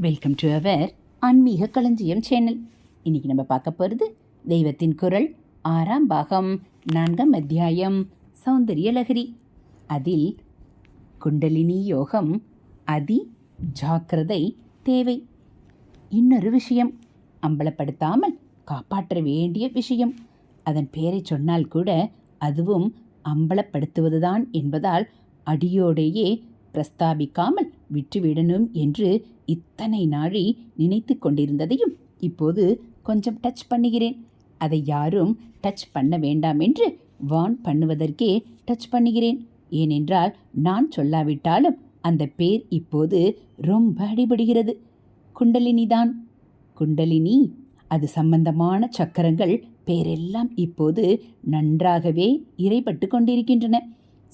Welcome to our ஆன்மீக களஞ்சியம் channel இன்றைக்கி நம்ம பார்க்க போகிறது தெய்வத்தின் குரல் ஆறாம் பாகம் நான்காம் அத்தியாயம் சௌந்தரிய லகரி அதில் குண்டலினி யோகம் அதி ஜாக்கிரதை தேவை. இன்னொரு விஷயம் அம்பலப்படுத்தாமல் காப்பாற்ற வேண்டிய விஷயம். அதன் பெயரை சொன்னால் கூட அதுவும் அம்பலப்படுத்துவதுதான் என்பதால் அடியோடையே பிரஸ்தாபிக்காமல் விட்டுவிடணும் என்று இத்தனை நாழி நினைத்து கொண்டிருந்ததையும் இப்போது கொஞ்சம் டச் பண்ணுகிறேன். அதை யாரும் டச் பண்ண வேண்டாம் என்று வான் பண்ணுவதற்கே டச் பண்ணுகிறேன். ஏனென்றால் நான் சொல்லாவிட்டாலும் அந்த பேர் இப்போது ரொம்ப அடிபடுகிறது. குண்டலினிதான். குண்டலினி அது சம்பந்தமான சக்கரங்கள் பேரெல்லாம் இப்போது நன்றாகவே இறைப்பட்டு கொண்டிருக்கின்றன.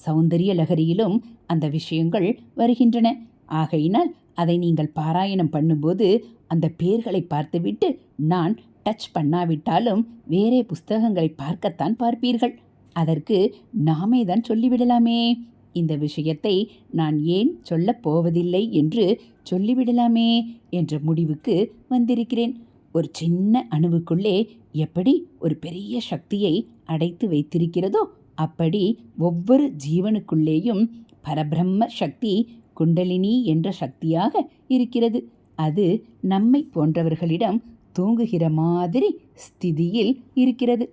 சௌந்தரிய லகரியிலும் அந்த விஷயங்கள் வருகின்றன. ஆகையினால் அதை நீங்கள் பாராயணம் பண்ணும்போது அந்த பேர்களை பார்த்துவிட்டு நான் டச் பண்ணாவிட்டாலும் வேறே புஸ்தகங்களை பார்க்கத்தான் பார்ப்பீர்கள். அதற்கு நாமே தான் சொல்லிவிடலாமே. இந்த விஷயத்தை நான் ஏன் சொல்லப் போவதில்லை என்று சொல்லிவிடலாமே என்ற முடிவுக்கு வந்திருக்கிறேன். ஒரு சின்ன அணுவுக்குள்ளே எப்படி ஒரு பெரிய சக்தியை அடைத்து வைத்திருக்கிறதோ அப்படி ஒவ்வொரு ஜீவனுக்குள்ளேயும் பரபிரம்ம சக்தி குண்டலினி என்ற சக்தியாக இருக்கிறது. அது நம்மை போன்றவர்களிடம் தூங்குகிற மாதிரி ஸ்திதியில் இருக்கிறது.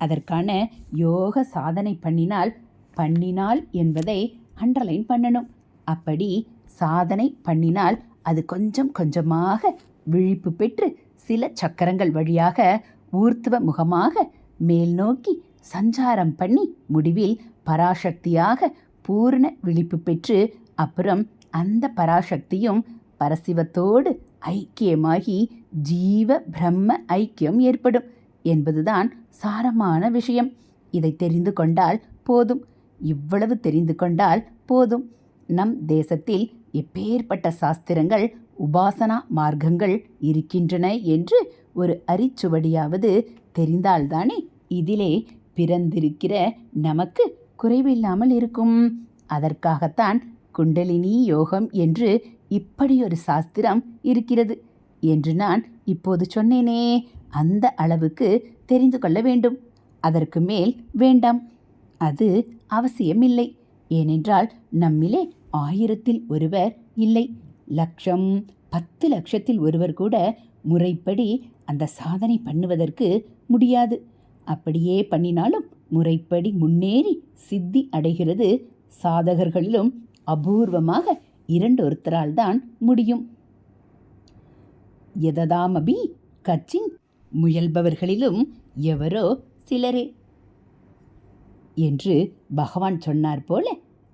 அதற்கான யோக சாதனை பண்ணினால் பண்ணினால் என்பதை அண்டர்லைன் பண்ணணும். அப்படி சாதனை பண்ணினால் அது கொஞ்சம் கொஞ்சமாக விழிப்பு பெற்று சில சக்கரங்கள் வழியாக ஊர்த்துவ முகமாக மேல் நோக்கி சஞ்சாரம் பண்ணி முடிவில் பராசக்தியாக பூர்ண விழிப்பு பெற்று அப்புறம் அந்த பராசக்தியும் பரசிவத்தோடு ஐக்கியமாகி ஜீவ பிரம்ம ஐக்கியம் ஏற்படும் என்பதுதான் சாரமான விஷயம். இதை தெரிந்து கொண்டால் போதும். இவ்வளவு தெரிந்து கொண்டால் போதும். நம் தேசத்தில் எப்பேற்பட்ட சாஸ்திரங்கள் உபாசனா மார்க்கங்கள் இருக்கின்றன என்று ஒரு அரிச்சுவடியாவது தெரிந்தால்தானே இதிலே பிறந்திருக்கிற நமக்கு குறைவில்லாமல் இருக்கும். அதற்காகத்தான் குண்டலினி யோகம் என்று இப்படியொரு சாஸ்திரம் இருக்கிறது என்று நான் இப்போது சொன்னேனே அந்த அளவுக்கு தெரிந்து கொள்ள வேண்டும். அதற்கு மேல் வேண்டாம். அது அவசியமில்லை. ஏனென்றால் நம்மிலே ஆயிரத்தில் ஒருவர் இல்லை. லட்சம் பத்து லட்சத்தில் ஒருவர் கூட முறைப்படி அந்த சாதனை பண்ணுவதற்கு முடியாது. அப்படியே பண்ணினாலும் முறைப்படி முன்னேறி சித்தி அடைகிறது சாதகர்களிலும் அபூர்வமாக இரண்டொருத்தரால் தான் முடியும். எததாமபி கச்சின் முயல்பவர்களிலும் எவரோ சிலரே. என்று பகவான் சொன்னார் போல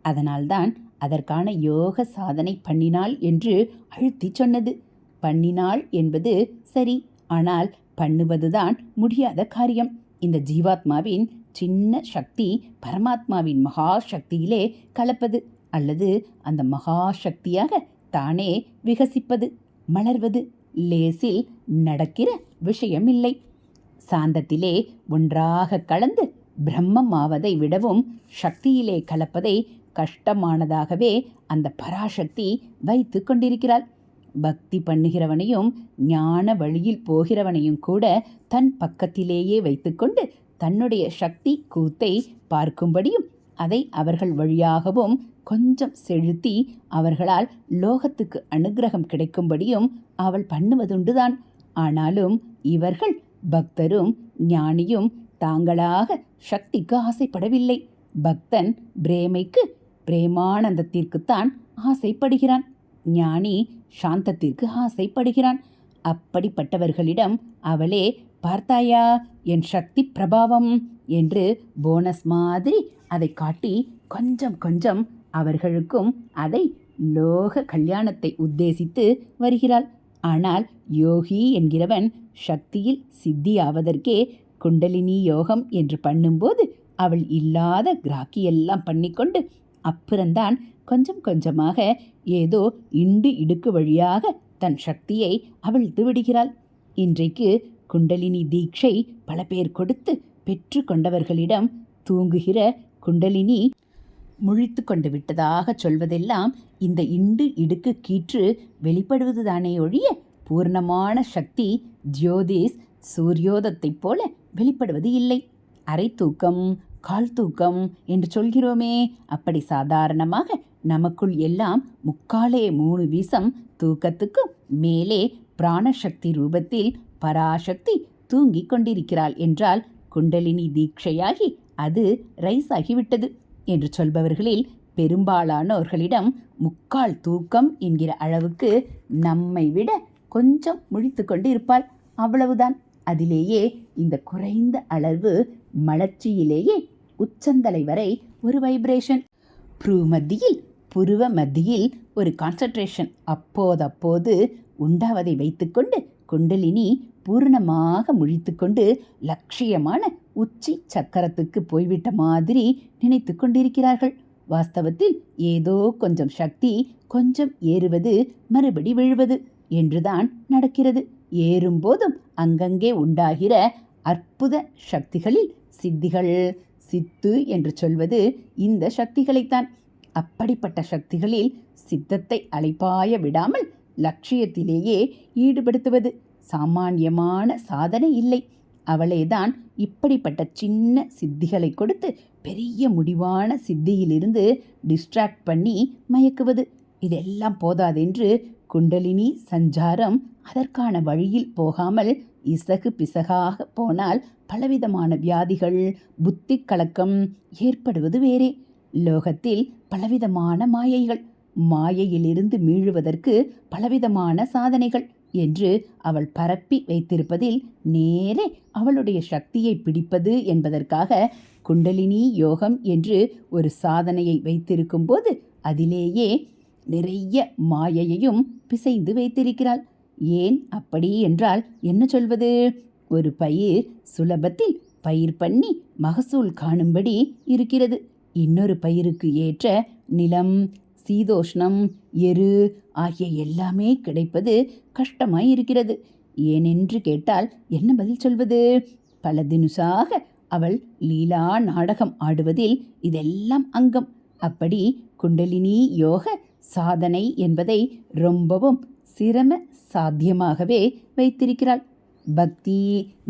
அதனால்தான் அதற்கான யோக சாதனை பண்ணினாள் என்று அழுத்தி சொன்னது. பண்ணினாள் என்பது சரி ஆனால் பண்ணுவதுதான் முடியாத காரியம். இந்த ஜீவாத்மாவின் சின்ன சக்தி பரமாத்மாவின் மகா சக்தியிலே கலப்பது. அல்லது அந்த மகா சக்தியாக தானே விகசிப்பது மலர்வது லேசில் நடக்கிற விஷயமில்லை. சாந்தத்திலே ஒன்றாக கலந்து பிரம்மமாவதை விடவும் சக்தியிலே கலப்பதை கஷ்டமானதாகவே அந்த பராசக்தி வைத்து கொண்டிருக்கிறாள். பக்தி பண்ணுகிறவனையும் ஞான வழியில் போகிறவனையும் கூட தன் பக்கத்திலேயே வைத்துக்கொண்டு தன்னுடைய சக்தி கூத்தை பார்க்கும்படியும் அதை அவர்கள் வழியாகவும் கொஞ்சம் செலுத்தி அவர்களால் லோகத்துக்கு அனுகிரகம் கிடைக்கும்படியும் அவள் பண்ணுவதுண்டுதான். ஆனாலும் இவர்கள் பக்தரும் ஞானியும் தாங்களாக சக்திக்கு ஆசைப்படவில்லை. பக்தன் பிரேமைக்கு பிரேமானந்தத்திற்குத்தான் ஆசைப்படுகிறான். ஞானி சாந்தத்திற்கு ஆசைப்படுகிறான். அப்படிப்பட்டவர்களிடம் அவளே பார்த்தாயா என் சக்தி பிரபாவம் என்று போனஸ் மாதிரி அதை காட்டி கொஞ்சம் கொஞ்சம் அவர்களுக்கும் அதை லோக கல்யாணத்தை உத்தேசித்து வருகிறாள். ஆனால் யோகி என்கிறவன் சக்தியில் சித்தியாவதற்கே குண்டலினி யோகம் என்று பண்ணும்போது அவள் இல்லாத கிராக்கியெல்லாம் பண்ணிக்கொண்டு அப்புறம்தான் கொஞ்சம் கொஞ்சமாக ஏதோ இண்டு இடுக்கு வழியாக தன் சக்தியை அவிழ்த்து விடுகிறாள். இன்றைக்கு குண்டலினி தீட்சை பல பேர் கொடுத்து பெற்று கொண்டவர்களிடம் தூங்குகிற குண்டலினி முழித்து கொண்டு விட்டதாக சொல்வதெல்லாம் இந்த இண்டு இடுக்கு கீற்று வெளிப்படுவதுதானே ஒழிய பூர்ணமான சக்தி ஜோதிஷ் சூரியோதத்தைப் போல வெளிப்படுவது இல்லை. அரை தூக்கம் கால் தூக்கம் என்று சொல்கிறோமே. அப்படி சாதாரணமாக நமக்குள் எல்லாம் முக்காலே மூணு வீசம் தூக்கத்துக்கும் மேலே பிராணசக்தி ரூபத்தில் பராசக்தி தூங்கிக் கொண்டிருக்கிறாள் என்றால் குண்டலினி தீட்சையாகி அது ரைஸ் ஆகிவிட்டது. என்று சொல்பவர்களில் பெரும்பாலானோர்களிடம் முக்கால் தூக்கம் என்கிற அளவுக்கு நம்மை விட கொஞ்சம் முழித்து கொண்டு இருப்பாள் அவ்வளவுதான். அதிலேயே இந்த குறைந்த அளவு மலர்ச்சியிலேயே உச்சந்தலை வரை ஒரு வைப்ரேஷன் ப்ரூ மத்தியில் புருவ மத்தியில் ஒரு கான்சன்ட்ரேஷன் அப்போதப்போது உண்டாவதை வைத்துக்கொண்டு குண்டலினி பூர்ணமாக முழித்துக்கொண்டு லட்சியமான உச்சி சக்கரத்துக்கு போய்விட்ட மாதிரி நினைத்து கொண்டிருக்கிறார்கள். வாஸ்தவத்தில் ஏதோ கொஞ்சம் சக்தி கொஞ்சம் ஏறுவது மறுபடி விழுவது என்றுதான் நடக்கிறது. ஏறும்போதும் அங்கங்கே உண்டாகிற அற்புத சக்திகளில் சித்திகள் சித்து என்று சொல்வது இந்த சக்திகளைத்தான். அப்படிப்பட்ட சக்திகளில் சித்தத்தை அழைப்பாய விடாமல் லட்சியத்திலேயே ஈடுபடுத்துவது. சாமானியமான சாதனை இல்லை. அவளேதான் இப்படிப்பட்ட சின்ன சித்திகளை கொடுத்து பெரிய முடிவான சித்தியிலிருந்து டிஸ்ட்ராக்ட் பண்ணி மயக்குவது. இதெல்லாம் போதாதென்று குண்டலினி சஞ்சாரம் அதற்கான வழியில் போகாமல் இசகு பிசகாக போனால் பலவிதமான வியாதிகள் புத்தி கலக்கம் ஏற்படுவது வேறே. லோகத்தில் பலவிதமான மாயைகள் மாயையிலிருந்து மீழுவதற்கு பலவிதமான சாதனைகள் என்று அவள் பரப்பி வைத்திருப்பதில் நேரே அவளுடைய சக்தியை பிடிப்பது என்பதற்காக குண்டலினி யோகம் என்று ஒரு சாதனையை வைத்திருக்கும் போது அதிலேயே நிறைய மாயையையும் பிசைந்து வைத்திருக்கிறாள். ஏன் அப்படி என்றால் என்ன சொல்வது? ஒரு பயிர் சுலபத்தில் பயிர் பண்ணி மகசூல் காணும்படி இருக்கிறது. இன்னொரு பயிருக்கு ஏற்ற நிலம் சீதோஷ்ணம் எரு ஆகிய எல்லாமே கிடைப்பது கஷ்டமாய் இருக்கிறது ஏனென்று கேட்டால் என்ன பதில் சொல்வது? பல தினுசாக அவள் லீலா நாடகம் ஆடுவதில் இதெல்லாம் அங்கம். அப்படி குண்டலினி யோக சாதனை என்பதை ரொம்பவும் சிரம சாத்தியமாகவே வைத்திருக்கிறாள். பக்தி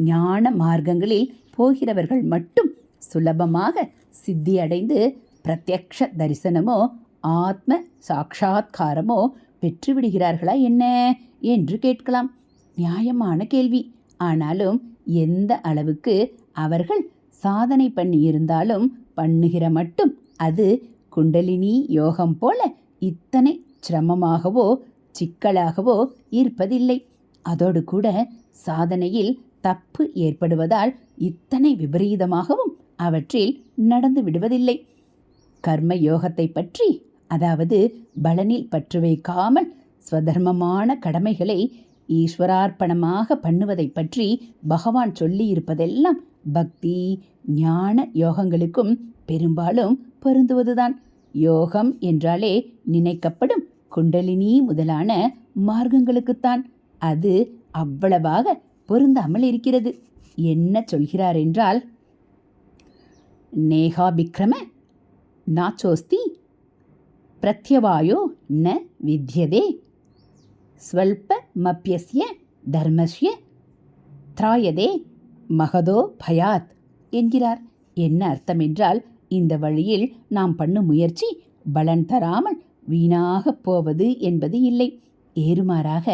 ஞான மார்க்கங்களில் போகிறவர்கள் மட்டும் சுலபமாக சித்தியடைந்து பிரத்யக்ஷ தரிசனமோ ஆத்ம சாட்சா்காரமோ பெற்றுவிடுகிறார்களா என்ன? என்று கேட்கலாம். நியாயமான கேள்வி. ஆனாலும் எந்த அளவுக்கு அவர்கள் சாதனை பண்ணியிருந்தாலும் பண்ணுகிற மட்டும் அது குண்டலினி யோகம் போல இத்தனை சிரமமாகவோ சிக்கலாகவோ இருப்பதில்லை. அதோடு கூட சாதனையில் தப்பு ஏற்படுவதால் இத்தனை விபரீதமாகவும் அவற்றில் நடந்து விடுவதில்லை. கர்ம யோகத்தை பற்றி அதாவது பலனில் பற்று வைக்காமல் ஸ்வதர்மமான கடமைகளை ஈஸ்வரார்ப்பணமாக பண்ணுவதை பற்றி பகவான் சொல்லியிருப்பதெல்லாம் பக்தி ஞான யோகங்களுக்கும் பெரும்பாலும் பொருந்துவதுதான். யோகம் என்றாலே நினைக்கப்படும் குண்டலினி முதலான மார்க்கங்களுக்குத்தான். அது அவ்வளவாக பொருந்தாமல் இருக்கிறது. என்ன சொல்கிறார் என்றால் நேகாபிக்ரம நாச்சோஸ்தி பிரத்யவாயோ ந வித்யதே ஸ்வல்பமப்பியஸ்ய தர்மஸ்ய திராயதே மகதோ பயாத் என்கிறார். என்ன அர்த்தம் என்றால் இந்த வழியில் நாம் பண்ணும் முயற்சி பலன் தராமல் வீணாகப் போவது என்பது இல்லை. ஏறுமாறாக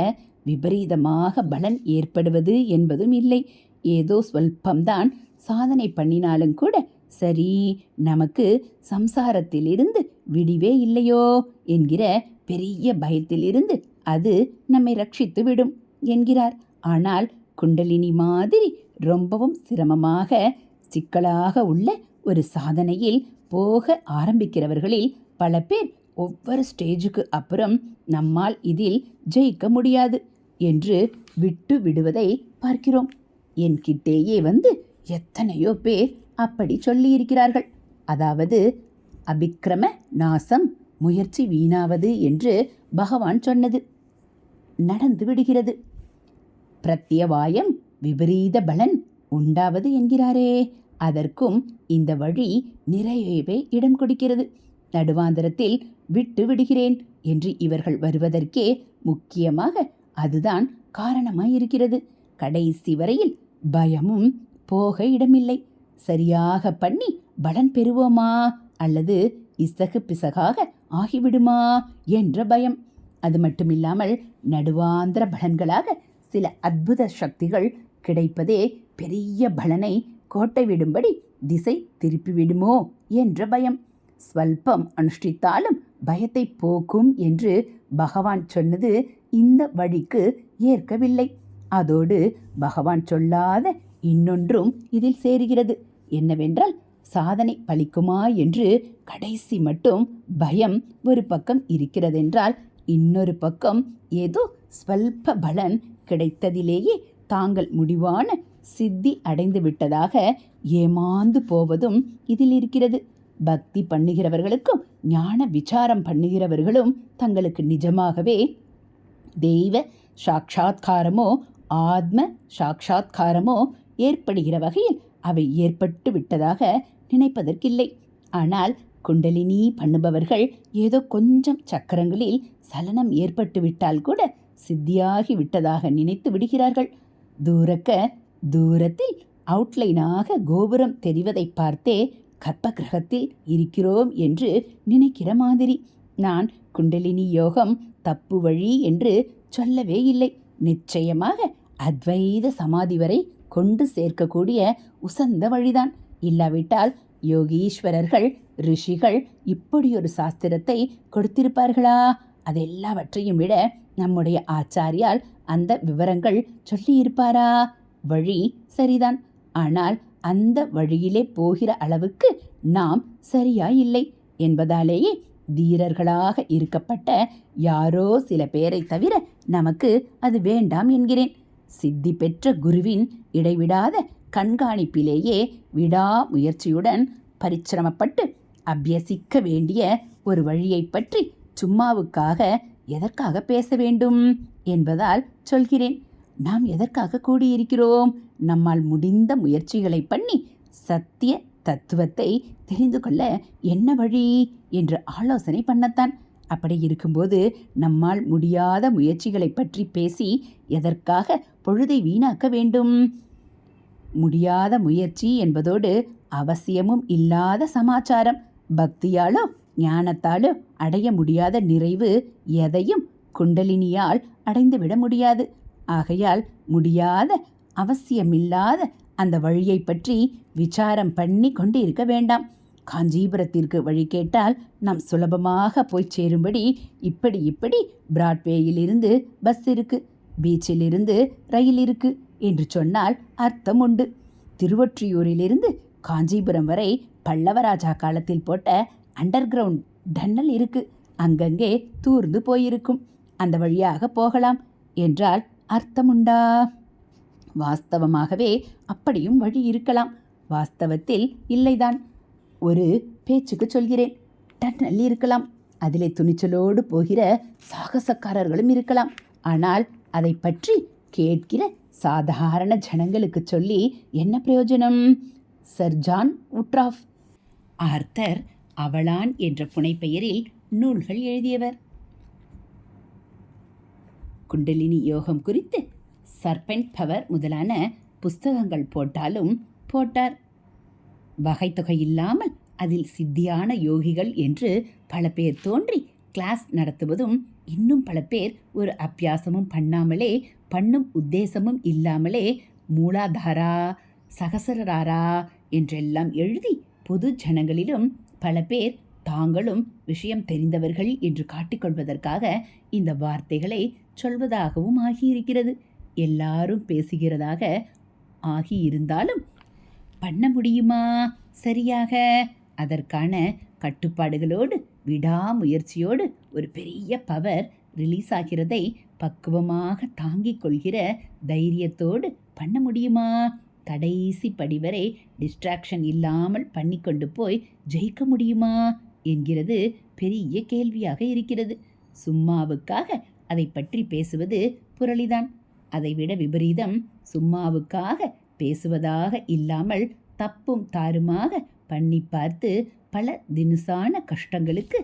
விபரீதமாக பலன் ஏற்படுவது என்பதும் இல்லை. ஏதோ ஸ்வல்பம்தான் சாதனை பண்ணினாலும் கூட சரி நமக்கு சம்சாரத்திலிருந்து விடிவே இல்லையோ என்கிற பெரிய பயத்திலிருந்து அது நம்மை ரட்சித்து விடும் என்கிறார். ஆனால் குண்டலினி மாதிரி ரொம்பவும் சிரமமாக சிக்கலாக உள்ள ஒரு சாதனையில் போக ஆரம்பிக்கிறவர்களில் பல பேர் ஒவ்வொரு ஸ்டேஜுக்கு அப்புறம் நம்மால் இதில் ஜெயிக்க முடியாது என்று விட்டு விடுவதை பார்க்கிறோம். என்கிட்டேயே வந்து எத்தனையோ பேர் அப்படி சொல்லியிருக்கிறார்கள். அதாவது அபிக்கிரம நாசம் முயற்சி வீணாவது என்று பகவான் சொன்னது. நடந்து விடுகிறது. பிரத்யவாயம் விபரீத பலன் உண்டாவது என்கிறாரே. அதற்கும் இந்த வழி நிறையவே இடம் கொடுக்கிறது. நடுவாந்தரத்தில் விட்டு விடுகிறேன் என்று இவர்கள் வருவதற்கே முக்கியமாக அதுதான் காரணமாயிருக்கிறது. கடைசி வரையில் பயமும் போக இடமில்லை. சரியாக பண்ணி பலன் பெறுவோமா? அல்லது இசகு பிசகாக ஆகிவிடுமா? என்ற பயம். அது மட்டுமில்லாமல் நடுவாந்திர பலன்களாக சில அற்புத சக்திகள் கிடைப்பதே பெரிய பலனை கோட்டை விடும்படி திசை திருப்பிவிடுமோ என்ற பயம். ஸ்வல்பம் அனுஷ்டித்தாலும் பயத்தை போக்கும் என்று பகவான் சொன்னது இந்த வழிக்கு ஏற்கவில்லை. அதோடு பகவான் சொல்லாத இன்னொன்றும் இதில் சேருகிறது. என்னவென்றால் சாதனை பலிக்குமா என்று கடைசி மட்டும் பயம் ஒரு பக்கம் இருக்கிறதென்றால் இன்னொரு பக்கம் ஏதோ ஸ்வல்ப பலன் கிடைத்ததிலேயே தாங்கள் முடிவான சித்தி அடைந்து விட்டதாக ஏமாந்து போவதும் இதில் இருக்கிறது. பக்தி பண்ணுகிறவர்களுக்கும் ஞான விசாரம் பண்ணுகிறவர்களும் தங்களுக்கு நிஜமாகவே தெய்வ சாட்சா்காரமோ ஆத்ம சாட்சா்காரமோ ஏற்படுகிற வகையில் அவை ஏற்பட்டு விட்டதாக நினைப்பதற்கில்லை. ஆனால் குண்டலினி பண்ணுபவர்கள் ஏதோ கொஞ்சம் சக்கரங்களில் சலனம் ஏற்பட்டு விட்டால் கூட சித்தியாகி விட்டதாக நினைத்து விடுகிறார்கள். தூரக்க தூரத்தில் அவுட்லைனாக கோபுரம் தெரிவதை பார்த்தே கற்ப கிரகத்தில் இருக்கிறோம் என்று நினைக்கிற மாதிரி. நான் குண்டலினி யோகம் தப்பு வழி என்று சொல்லவே இல்லை. நிச்சயமாக அத்வைத சமாதி வரை கொண்டு சேர்க்கக்கூடிய உசந்த வழிதான். இல்லாவிட்டால் யோகீஸ்வரர்கள் ரிஷிகள் இப்படி ஒரு சாஸ்திரத்தை கொடுத்திருப்பார்களா? அதெல்லாவற்றையும் விட நம்முடைய ஆச்சாரியால் அந்த விவரங்கள் சொல்லியிருப்பாரா? வழி சரிதான். ஆனால் அந்த வழியிலே போகிற அளவுக்கு நாம் சரியா இல்லை என்பதாலேயே தீரர்களாக இருக்கப்பட்ட யாரோ சில பேரை தவிர நமக்கு அது வேண்டாம் என்கிறேன். சித்தி பெற்ற குருவின் இடைவிடாத கண்காணிப்பிலேயே விடாமுயற்சியுடன் பரிச்சிரமப்பட்டு அபியசிக்க வேண்டிய ஒரு வழியை பற்றி சும்மாவுக்காக எதற்காக பேச வேண்டும் என்பதால் சொல்கிறேன். நாம் எதற்காக கூடியிருக்கிறோம்? நம்மால் முடிந்த முயற்சிகளை பண்ணி சத்திய தத்துவத்தை தெரிந்து கொள்ள என்ன வழி? என்று ஆலோசனை பண்ணத்தான். அப்படி இருக்கும்போது நம்மால் முடியாத முயற்சிகளை பற்றி பேசி எதற்காக பொழுதை வீணாக்க வேண்டும்? முடியாத முயற்சி என்பதோடு அவசியமும் இல்லாத சமாச்சாரம். பக்தியாலோ ஞானத்தாலோ அடைய முடியாத நிறைவு எதையும் குண்டலினியால் அடைந்துவிட முடியாது. ஆகையால் முடியாத அவசியமில்லாத அந்த வழியை பற்றி விசாரம் பண்ணி கொண்டு இருக்க வேண்டாம். காஞ்சிபுரத்திற்கு வழி கேட்டால் நாம் சுலபமாக போய் சேரும்படி இப்படி இப்படி பிராட்வேயிலிருந்து பஸ் இருக்கு பீச்சிலிருந்து ரயில் இருக்கு என்று சொன்னால் அர்த்தம் உண்டு. திருவொற்றியூரிலிருந்து காஞ்சிபுரம் வரை பல்லவராஜா காலத்தில் போட்ட அண்டர் கிரவுண்ட் டன்னல் இருக்கு. அங்கங்கே தூர்ந்து போயிருக்கும். அந்த வழியாக போகலாம் என்றால் அர்த்தமுண்டா வாஸ்தவமாகவே அப்படியும் வழி இருக்கலாம். வாஸ்தவத்தில் இல்லைதான். ஒரு பேச்சுக்கு சொல்கிறேன். டன்னல் இருக்கலாம். அதிலே துணிச்சலோடு போகிற சாகசக்காரர்களும் இருக்கலாம். ஆனால் அதை பற்றி கேட்கிற சாதாரண ஜனங்களுக்கு சொல்லி என்ன பிரயோஜனம்? Sir John Woodroffe. Arthur Avalon என்ற புனைப்பெயரில் நூல்கள் எழுதியவர். குண்டலினி யோகம் குறித்து சர்பெண்ட் பவர் முதலான புஸ்தகங்கள் போட்டாலும் போட்டார். வகைத்தொகை இல்லாமல் அதில் சித்தியான யோகிகள் என்று பல பேர் தோன்றி கிளாஸ் நடத்துவதும் இன்னும் பல பேர் ஒரு அபியாசமும் பண்ணாமலே பண்ணும் உத்தேசமும் இல்லாமலே மூலாதாரா சகசராரா என்றெல்லாம் எழுதி பொது ஜனங்களிலும் பல பேர் தாங்களும் விஷயம் தெரிந்தவர்கள் என்று காட்டிக்கொள்வதற்காக இந்த வார்த்தைகளை சொல்வதாகவும் ஆகியிருக்கிறது. எல்லாரும் பேசுகிறதாக ஆகியிருந்தாலும் பண்ண முடியுமா? சரியாக. அதற்கான கட்டுப்பாடுகளோடு விடாமுயற்சியோடு ஒரு பெரிய பவர் ரிலீஸ் ஆகிறதை பக்குவமாக தாங்கிக் கொள்கிற தைரியத்தோடு பண்ண முடியுமா? கடைசி படி வரை டிஸ்ட்ராக்ஷன் இல்லாமல் பண்ணி கொண்டு போய் ஜெயிக்க முடியுமா? என்கிறது பெரிய கேள்வியாக இருக்கிறது. சும்மாவுக்காக அதை பற்றி பேசுவது புரளிதான். அதைவிட விபரீதம் சும்மாவுக்காக பேசுவதாக இல்லாமல் தப்பும் தாருமாக பண்ணி பார்த்து பல தினுசான கஷ்டங்களுக்கு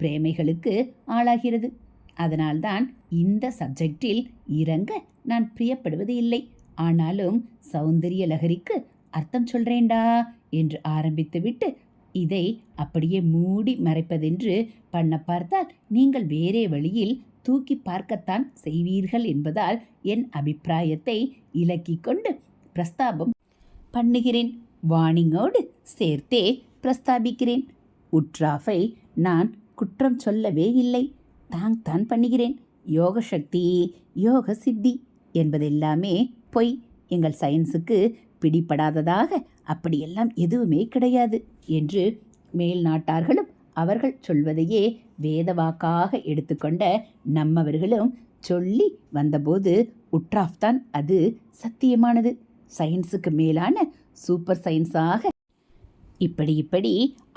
பிரேமைகளுக்கு ஆளாகிறது. அதனால்தான் இந்த சப்ஜெக்டில் இறங்க நான் பிரியப்படுவது இல்லை. ஆனாலும் சௌந்தரிய லகரிக்கு அர்த்தம் சொல்றேண்டா என்று ஆரம்பித்துவிட்டு இதை அப்படியே மூடி மறைப்பதென்று பண்ண பார்த்தால் நீங்கள் வேறே வழியில் தூக்கி பார்க்கத்தான் செய்வீர்கள் என்பதால் என் அபிப்பிராயத்தை இலக்கிக் கொண்டு பிரஸ்தாபம் பண்ணுகிறேன். வார்னிங்கோடு சேர்த்தே பிரஸ்தாபிக்கிறேன். உட்ராஃபை நான் குற்றம் சொல்லவே இல்லை. தாங் தான் பண்ணுகிறேன். யோக சக்தி யோக சித்தி என்பதெல்லாமே பொய். எங்கள் சயின்ஸுக்கு பிடிபடாததாக அப்படியெல்லாம் எதுவுமே கிடையாது என்று மேல் நாட்டார்களும் அவர்கள் சொல்வதையே வேதவாக்காக எடுத்துக்கொண்ட நம்மவர்களும் சொல்லி வந்தபோது உட்ராஃப் தான் அது சத்தியமானது. சயின்ஸுக்கு மேலான சூப்பர் சயின்ஸாக. இப்படி இப்படி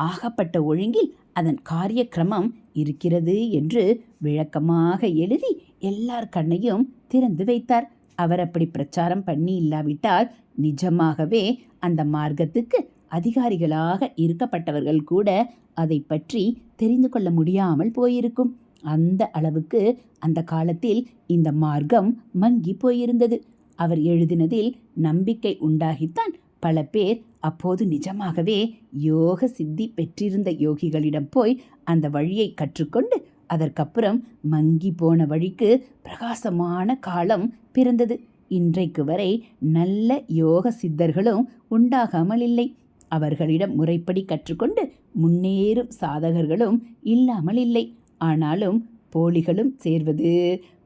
ஆகப்பட்ட ஒழுங்கில் அதன் காரிய கிரமம் இருக்கிறது என்று விளக்கமாக எழுதி எல்லார் கண்ணையும் திறந்து வைத்தார். அவர் அப்படி பிரச்சாரம் பண்ணி இல்லாவிட்டால் நிஜமாகவே அந்த மார்க்கத்துக்கு அதிகாரிகளாக இருக்கப்பட்டவர்கள் கூட அதை பற்றி தெரிந்து கொள்ள முடியாமல் போயிருக்கும். அந்த அளவுக்கு அந்த காலத்தில் இந்த மார்க்கம் மங்கி போயிருந்தது. அவர் எழுதினதில் நம்பிக்கை உண்டாகித்தான் பல பேர் அப்போது நிஜமாகவே யோக சித்தி பெற்றிருந்த யோகிகளிடம் போய் அந்த வழியை கற்றுக்கொண்டு அதற்கப்புறம் மங்கி போன வழிக்கு பிரகாசமான காலம் பிறந்தது. இன்றைக்கு வரை நல்ல யோக சித்தர்களும் உண்டாகாமல் இல்லை. அவர்களிடம் முறைப்படி கற்றுக்கொண்டு முன்னேறும் சாதகர்களும் இல்லாமல் இல்லை. ஆனாலும் போலிகளும் சேர்வது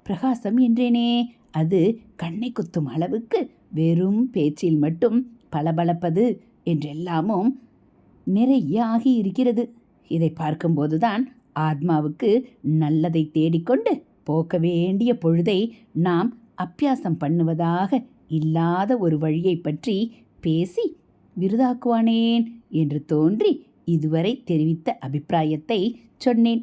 பிரகாசம் என்றேனே. அது கண்ணை குத்தும் அளவுக்கு வெறும் பேச்சில் மட்டும் பளபளப்பது என்றெல்லாமும் நிறைய ஆகி இருக்கிறது. இதை பார்க்கும்போதுதான் ஆத்மாவுக்கு நல்லதை தேடிக்கொண்டு போக்க வேண்டிய பொழுதை நாம் அப்பியாசம் பண்ணுவதாக இல்லாத ஒரு வழியை பற்றி பேசி விருதாக்குவானேன் என்று தோன்றி இதுவரை தெரிவித்த அபிப்பிராயத்தை சொன்னேன்.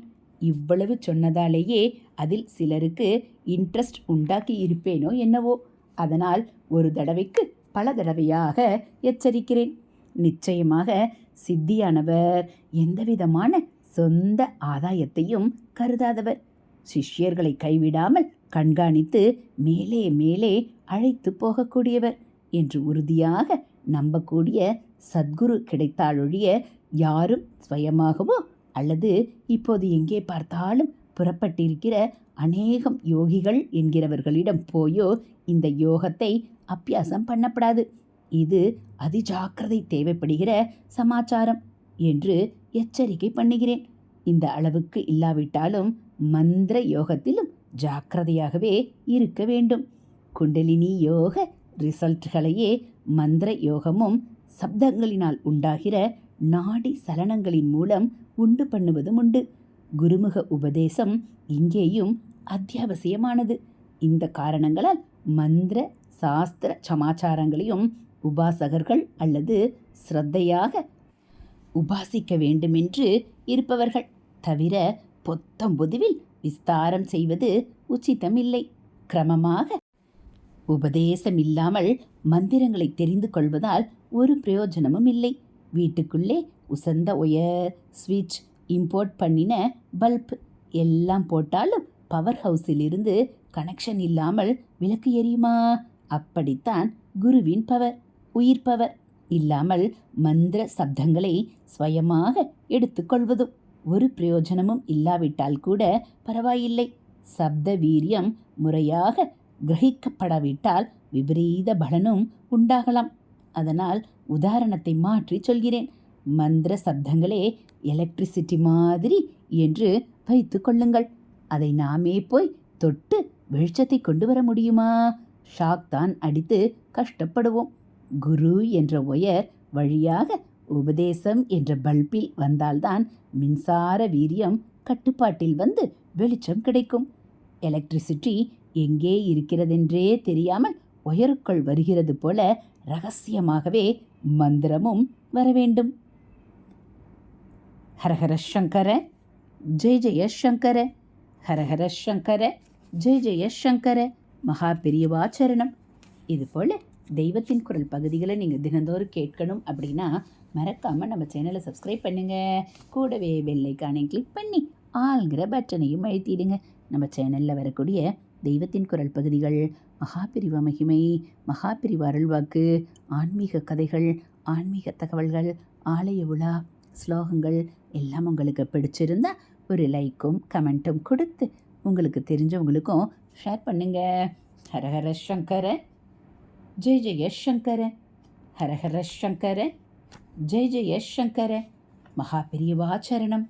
இவ்வளவு சொன்னதாலேயே அதில் சிலருக்கு இன்ட்ரெஸ்ட் உண்டாக்கி இருப்பேனோ என்னவோ. அதனால் ஒரு தடவைக்கு பல தடவையாக எச்சரிக்கிறேன். நிச்சயமாக சித்தியானவர் எந்தவிதமான சொந்த ஆதாயத்தையும் கருதாதவர். சிஷ்யர்களை கைவிடாமல் கண்காணித்து மேலே மேலே அழைத்து போகக்கூடியவர் என்று உறுதியாக நம்பக்கூடிய சத்குரு கிடைத்தாலொழிய யாரும் சுயமாகவோ அல்லது இப்போது எங்கே பார்த்தாலும் புறப்பட்டிருக்கிற அநேகம் யோகிகள் என்கிறவர்களிடம் போயோ இந்த யோகத்தை அப்பியாசம் பண்ணப்படாது. இது அதிஜாக்கிரதை தேவைப்படுகிற சமாச்சாரம் என்று எச்சரிக்கை பண்ணுகிறேன். இந்த அளவுக்கு இல்லாவிட்டாலும் மந்திர யோகத்திலும் ஜாக்கிரதையாகவே இருக்க வேண்டும். குண்டலினி யோக ரிசல்ட்களையே மந்திர யோகமும் சப்தங்களினால் உண்டாகிற நாடி சலனங்களின் மூலம் உண்டு பண்ணுவதும் உண்டு. குருமுக உபதேசம் இங்கேயும் அத்தியாவசியமானது. இந்த காரணங்களால் மந்திர சாஸ்திர சமாச்சாரங்களையும் உபாசகர்கள் அல்லது ஸ்ரத்தையாக உபாசிக்க வேண்டுமென்று இருப்பவர்கள். தவிர பொத்தம் பொதுவில் விஸ்தாரம் செய்வது உச்சிதமில்லை. கிரமமாக உபதேசம் இல்லாமல் மந்திரங்களை தெரிந்து கொள்வதால் ஒரு பிரயோஜனமும் இல்லை. வீட்டுக்குள்ளே உசந்த ஒயர் ஸ்விட்ச் இம்போர்ட் பண்ணின பல்ப் எல்லாம் போட்டாலும் பவர் ஹவுஸிலிருந்து கனெக்ஷன் இல்லாமல் விளக்கு எரியுமா? அப்படித்தான் குருவின் பவர் உயிர் பவர் இல்லாமல் மந்திர சப்தங்களை சுயமாக எடுத்துக்கொள்வதும் ஒரு பிரயோஜனமும் இல்லாவிட்டால் கூட பரவாயில்லை. சப்த வீரியம் முறையாக கிரகிக்கப்படாவிட்டால் விபரீத பலனும் உண்டாகலாம். அதனால் உதாரணத்தை மாற்றி சொல்கிறேன். மந்திர சப்தங்களே எலக்ட்ரிசிட்டி மாதிரி என்று வைத்து கொள்ளுங்கள். அதை நாமே போய் தொட்டு வெளிச்சத்தை கொண்டு வர முடியுமா? ஷாக் தான் அடித்து கஷ்டப்படுவோம். குரு என்ற ஒயர் வழியாக உபதேசம் என்ற பல்பில் வந்தால்தான் மின்சார வீரியம் கட்டுப்பாட்டில் வந்து வெளிச்சம் கிடைக்கும். எலக்ட்ரிசிட்டி எங்கே இருக்கிறதென்றே தெரியாமல் ஒயருக்குள் வருகிறது போல ரகசியமாகவே மந்திரமும் வர வேண்டும். ஹரஹர சங்கர ஜெய ஜெய சங்கர ஹரஹர சங்கர ஜெய ஜெய சங்கர மகா பெரியவாச்சரணம் இது போல் தெய்வத்தின் குரல் பகுதிகளை நீங்கள் தினந்தோறும் கேட்கணும் அப்படின்னா மறக்காமல் நம்ம சேனலை சப்ஸ்கிரைப் பண்ணுங்கள் கூடவே பெல்லைக்கானை கிளிக் பண்ணி ஆள்கிற பட்டனையும் அழுத்திடுங்க. நம்ம சேனலில் வரக்கூடிய தெய்வத்தின் குரல் பகுதிகள் மகாபிரிவ மகிமை மகாபிரிவ அருள்வாக்கு ஆன்மீக கதைகள் ஆன்மீக தகவல்கள் ஆலய விழா ஸ்லோகங்கள் எல்லாம் உங்களுக்கு பிடிச்சிருந்தா ஒரு லைக்கும் கமெண்ட்டும் கொடுத்து உங்களுக்கு தெரிஞ்சவங்களுக்கும் ஷேர் பண்ணுங்க. ஹரஹர சங்கர ஜெய் ஜெய சங்கர ஹரஹர சங்கர ஜெய் ஜெய சங்கர மகாபிரியவாச்சரணம்